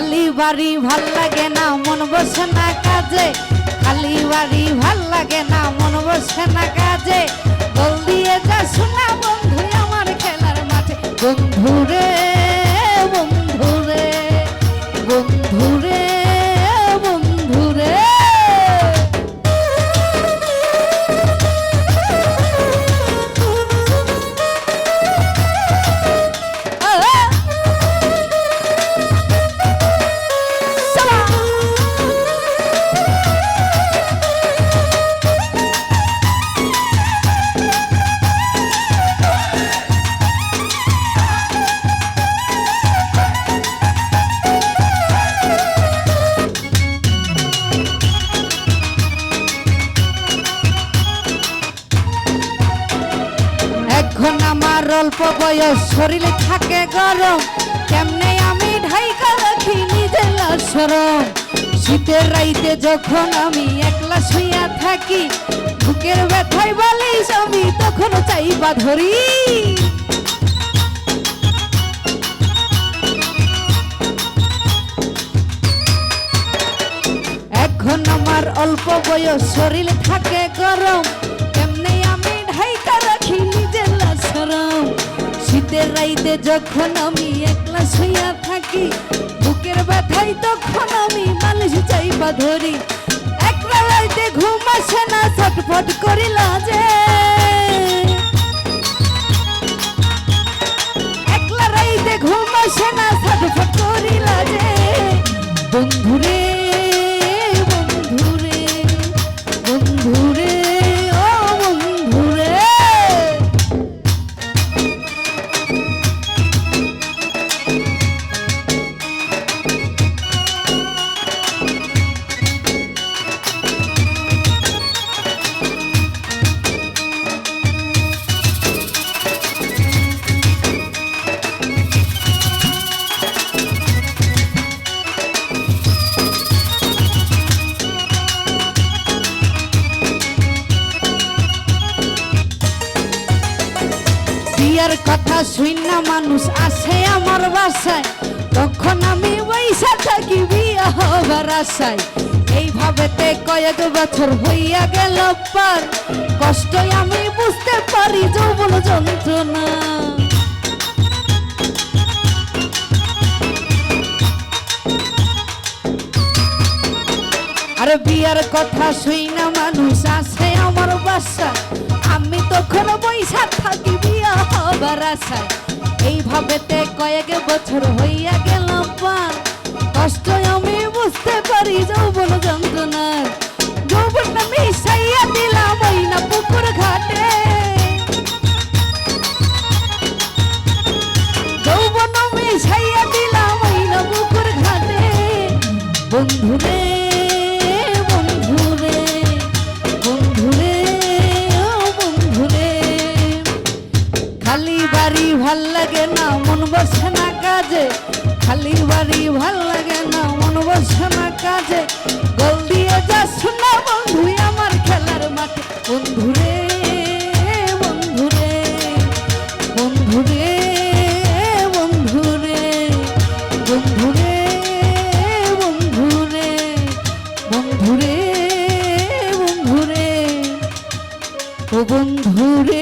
বাড়ি ভালো লাগে না, মন বসে না কাজে। খালি বাড়ি ভালো লাগে না, মন বসে না কাজে। আমার অল্প বয়স শরীরে থাকে গরম। কেমনে আমি ঢাইকা রাখি নিজের সরম শীতের রাইতে যখন আমি একলা শুইয়া থাকি, বুকের ব্যথায় বালিশ আমি তখন চাইবা ধরি। এখন আমার অল্প বয়স শরীর থাকে গরম। কেমনে আমি ঢাইকা শীতের রাইতে যখন আমি একলা শুইয়া থাকি, বুকের ব্যথায় তখন আমি মানুষ চাইবা ধরি। একলা রাইতে ঘুম আসে না, ছটফট করিলা যে বিয়ার কথা শুই না মানুষ আসে আমার বাসায়। তখন আমি বৈশা থাকি বিয়া আশায়। এইভাবেতে কয়েক বছর হইয়া গেল পার কষ্ট আমি বুঝতে পারি যৌবন যন্ত্রণা। আরে বিয়ার কথা শুই না মানুষ আসে আমার বাসা আমি তখন বৈশা থাকি হবার আশায় এইভাবেতে কয়েক বছর হইয়া গেল পার কষ্ট আমি বুঝতে পারি যৌবন যন্ত্রণার। যৌবন মিশাইয়া দিলাম ওই না পুকুর ঘাটে। যৌবন মিশাইয়া দিলাম ওই না পুকুর ঘাটে। বন্ধুরে খালি বাড়ি ভালো লাগে না, মন বসে না কাজে। গোল দিয়ে যা শোনা বন্ধু আমার খেলার মাঠে। বন্ধুরে বন্ধুরে বন্ধুরে বন্ধুরে বন্ধুরে বন্ধুরে বন্ধুরে বন্ধুরে ও বন্ধুরে